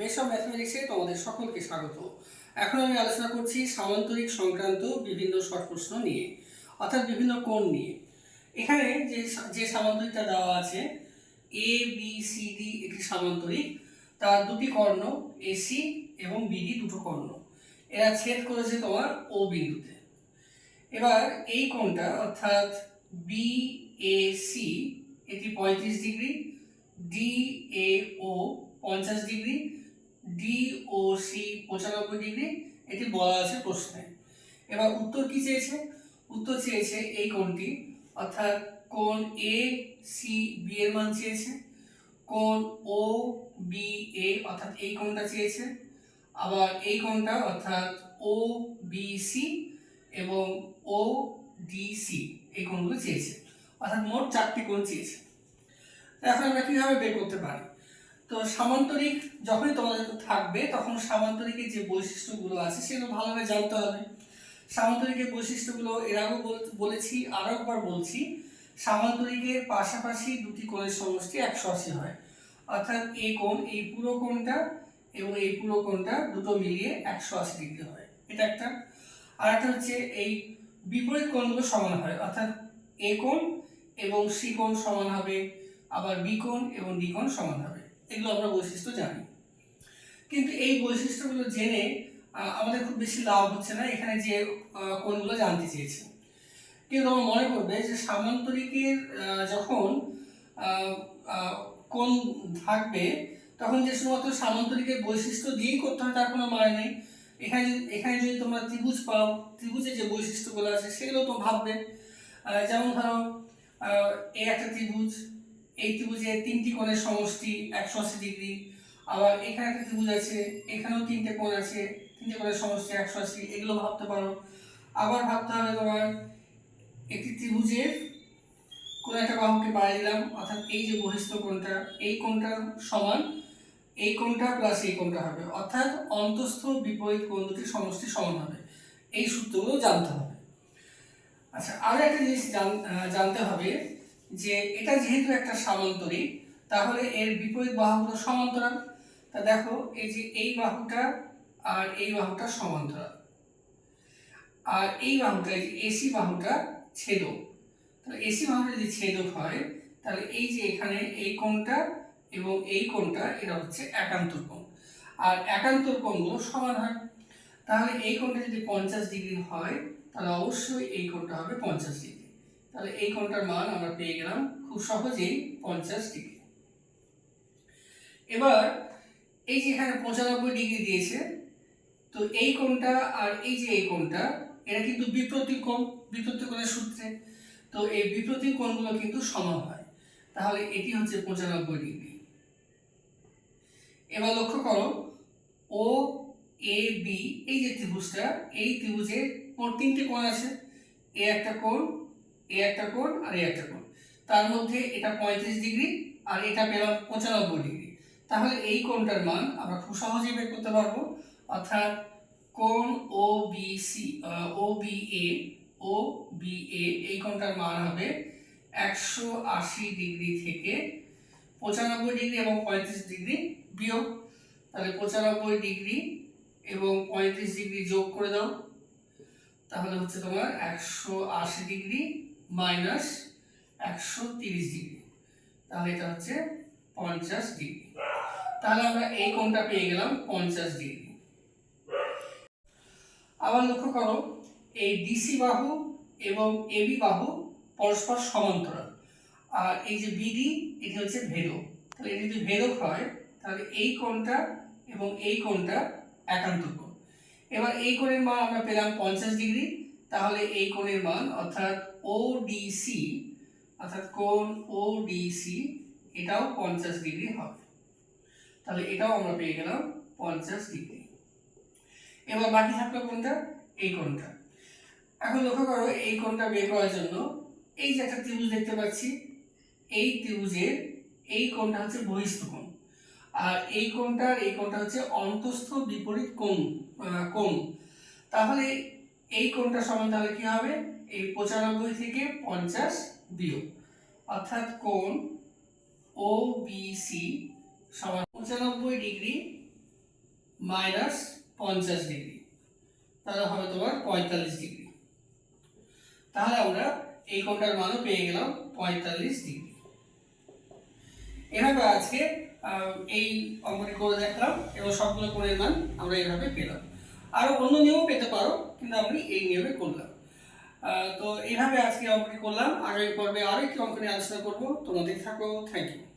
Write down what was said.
বেশ ম্যাথমেটিক্সে তোমাদের সকলকে স্বাগত। এখন আমি আলোচনা করছি সামান্তরিক সংক্রান্ত বিভিন্ন শর্ট প্রশ্ন নিয়ে, অর্থাৎ বিভিন্ন কোণ নিয়ে। এখানে যে যে সামান্তরিকটা দেওয়া আছে এ বি সি ডি একটি সামান্তরিক। তার দুটি কর্ণ এসি এবং বিডি দুটো কর্ণ। এরা ছেদ করেছে তোমার ও বিন্দুতে। এবার এই কোণটা, অর্থাৎ বি এ সি এটি পঁয়ত্রিশ ডিগ্রি ডি এ ও পঞ্চাশ ডিগ্রি ডি ও সি পঁচানব্বই ডিগ্রি এটি বলা আছে প্রশ্নে। এবার উত্তর কি চেয়েছে? উত্তর চেয়েছে এই কোণটি, অর্থাৎ কোণ এ সি বি এর মান চেয়েছে। কোণ ও বি এ অর্থাৎ এই কোণটা চেয়েছে। আবার এই কোণটা, অর্থাৎ ও বি সি এবং ও ডি সি এই কোণগুলো চেয়েছে। অর্থাৎ মোট চারটি কোণ চেয়েছে। এখন আমরা কীভাবে বের করতে পারি? তো সামান্তরিক যখনই তোমাদের থাকবে, তখন সামান্তরিকের যে বৈশিষ্ট্যগুলো আছে সেগুলো ভালোভাবে জানতে হবে। সামান্তরিকের বৈশিষ্ট্যগুলো এর আগেও বল- বলেছি, আরও একবার বলছি। সামান্তরিকের পাশাপাশি দুটি কোণের সমষ্টি একশো আশি হয়। অর্থাৎ এই কোণ, এই পুরো কোণটা এবং এই পুরো কোণটা দুটো মিলিয়ে একশো আশি ডিগ্রি হয়। এটা একটা। আর একটা হচ্ছে এই বিপরীত কোণগুলো সমান হয়। অর্থাৎ এ কোণ এবং সি কোণ সমান হবে, আবার বি কোণ এবং ডি কোণ সমান হবে। এগুলো আমরা বৈশিষ্ট্য জানি। কিন্তু এই বৈশিষ্ট্যগুলো জেনে আমাদের খুব বেশি লাভ হচ্ছে না এখানে যে কোনগুলো জানতে চেয়েছে। কিন্তু তোমরা মনে করবে যে সামান্তরিকের যখন আহ, থাকবে তখন যে শুধুমাত্র সামান্তরিকের বৈশিষ্ট্য দিয়েই করতে হয় তার কোনো মানে নেই। এখানে এখানে যদি তোমরা ত্রিভুজ পাও ত্রিভুজের যে বৈশিষ্ট্যগুলো আছে সেগুলো তো ভাববে। যেমন ধরো এই একটা ত্রিভুজ এই ত্রিভুজের তিনটি কোণের সমষ্টি একশো আশি ডিগ্রি আবার এখানে একটা ত্রিভুজ আছে, এখানেও তিনটে কোণ আছে, তিনটে কোণের সমষ্টি একশো আশি, এগুলো ভাবতে পারো। আবার ভাবতে হবে তোমার, একটি ত্রিভুজের কোন একটা বাহুকে বাড়িয়ে দিলাম, অর্থাৎ এই যে বহিস্থ কোণটা, এই কোণটার সমান, এই কোণটা প্লাস এই কোণটা হবে। অর্থাৎ অন্তস্থ বিপরীত কোণ দুটির সমষ্টি সমান হবে। এই সূত্রগুলো জানতে হবে। আচ্ছা আরও একটা জিনিস জানতে হবে যে এটা যেহেতু একটা সামান্তরিক, তাহলে এর বিপরীত বাহুগুলো সমান্তরাল। তা দেখো, এই যে এই বাহুটা আর এই বাহুটা সমান্তরাল। আর এই বাহুটা, এই যে এসি বাহুটা ছেদক। তাহলে এসি বাহুটা যদি ছেদক হয়, তাহলে এই যে এখানে এই কোণটা এবং এই কোণটা এটা হচ্ছে একান্তর কোণ। আর একান্তর কোণগুলো সমান হয়। তাহলে এই কোণটা যদি পঞ্চাশ ডিগ্রি হয়, তাহলে অবশ্যই এই কোণটা হবে পঞ্চাশ ডিগ্রি। তাহলে এই কোণটার মান আমরা পেয়ে গেলাম খুব সহজেই পঞ্চাশ ডিগ্রি। এবার এই যে এখানে পঁচানব্বই ডিগ্রি দিয়েছে, তো এই কোণটা আর এই যে এই কোণটা এটা কিন্তু বিপ্রতি কোণ, বিপ্রতি কোণের সূত্রে। তো এই বিপ্রতি কোণগুলো কিন্তু সমান হয়। তাহলে এটি হচ্ছে পঁচানব্বই ডিগ্রি এবার লক্ষ্য করো ও এ বি এই যে ত্রিভুজটা, এই ত্রিভুজের মোট তিনটে কোণ আছে। এ একটা কোণ, এ একটা কোণ, আর এ একটা কোণ। তার মধ্যে এটা পঁয়ত্রিশ ডিগ্রি আর এটা পেলাম পঁচানব্বই ডিগ্রি তাহলে এই কোণটার মান আমরা খুব সহজেই বের করতে পারব। অর্থাৎ কোণ O B C O B A O B A এই কোণটার মান হবে একশো আশি ডিগ্রি থেকে পঁচানব্বই ডিগ্রি এবং পঁয়ত্রিশ ডিগ্রি বিয়োগ। তাহলে পঁচানব্বই ডিগ্রি এবং পঁয়ত্রিশ ডিগ্রি যোগ করে দাও। তাহলে হচ্ছে তোমার একশো আশি ডিগ্রি মাইনাস একশো তিরিশ ডিগ্রি। তাহলে এটা হচ্ছে পঞ্চাশ ডিগ্রি। তাহলে আমরা এই কোণটা পেয়ে গেলাম পঞ্চাশ ডিগ্রি। আবার লক্ষ্য করো, এই ডিসি বাহু এবং এবি বাহু পরস্পর সমান্তরাল। আর এই যে বিডি এটি হচ্ছে ভেদক। তাহলে এটি যদি ভেদক হয়, তাহলে এই কোণটা এবং এই কোণটা একান্ত কোণ এবার এই কোণের মান আমরা পেলাম পঞ্চাশ ডিগ্রি। তাহলে এই কোণের মান অর্থাৎ ও ডিসি অর্থাৎ কোণ ও ডিসি এটাও পঞ্চাশ ডিগ্রি হবে। তাহলে এটাও আমরা পেয়ে গেলাম পঞ্চাশ ডিগ্রি। এবার বাকি থাকল কোনটা? এই কোনটা। এখন লক্ষ্য করো, এই কোনটা বের করার জন্য এই যে একটা ত্রিভুজ দেখতে পাচ্ছি, এই ত্রিভুজের এই কোণটা হচ্ছে বহিস্থ কোণ। আর এই কোণটা আর এই কোণটা হচ্ছে অন্তস্থ বিপরীত কোণ কোণ। তাহলে এই কোণটা সমান তাহলে কি হবে? এই পঁচানব্বই থেকে পঞ্চাশ বিয়োগ। অর্থাৎ কোণ ও বি সি সমান পঁচানব্বই ডিগ্রি মাইনাস পঞ্চাশ ডিগ্রি। তাহলে হবে তোমার পঁয়তাল্লিশ ডিগ্রি। তাহলে আমরা এই কোণটার মানও পেয়ে গেলাম পঁয়তাল্লিশ ডিগ্রি। এভাবে আজকে এই অঙ্কটি করে দেখলাম এবং সবগুলো কোণের মান আমরা এইভাবে পেলাম। আরও অন্য নিয়মও পেতে পারো, কিন্তু আমি এই নিয়মে করলাম। তো এইভাবে আজকে অঙ্কটি করলাম। আগামী পর্বে আরেকটি অঙ্ক নিয়ে আলোচনা করব। তোমাদের থাকো। Thank you